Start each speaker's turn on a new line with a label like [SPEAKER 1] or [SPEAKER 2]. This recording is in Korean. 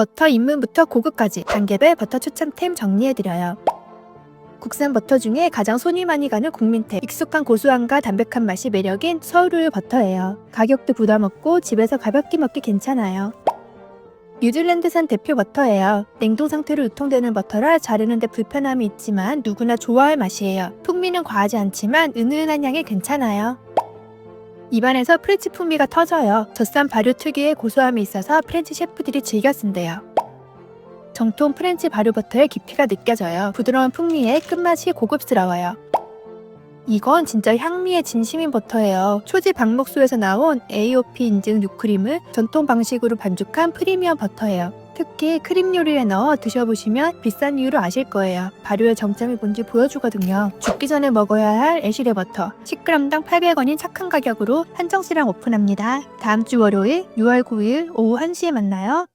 [SPEAKER 1] 버터 입문부터 고급까지 단계별 버터 추천템 정리해드려요. 국산 버터 중에 가장 손이 많이 가는 국민템 익숙한 고소함과 담백한 맛이 매력인 서울우유 버터예요. 가격도 부담없고 집에서 가볍게 먹기 괜찮아요. 뉴질랜드산 대표 버터예요. 냉동 상태로 유통되는 버터라 자르는데 불편함이 있지만 누구나 좋아할 맛이에요. 풍미는 과하지 않지만 은은한 향이 괜찮아요. 입안에서 프렌치 풍미가 터져요. 젖산 발효 특유의 고소함이 있어서 프렌치 셰프들이 즐겨 쓴대요. 정통 프렌치 발효 버터의 깊이가 느껴져요. 부드러운 풍미에 끝맛이 고급스러워요. 이건 진짜 향미의 진심인 버터예요. 초지 박목수에서 나온 AOP 인증 유크림을 전통 방식으로 반죽한 프리미엄 버터예요. 특히 크림 요리에 넣어 드셔보시면 비싼 이유를 아실 거예요. 발효의 정점이 뭔지 보여주거든요. 죽기 전에 먹어야 할 애쉬레 버터. 10g당 800원인 착한 가격으로 한정시랑 오픈합니다. 다음 주 월요일 6월 9일 오후 1시에 만나요.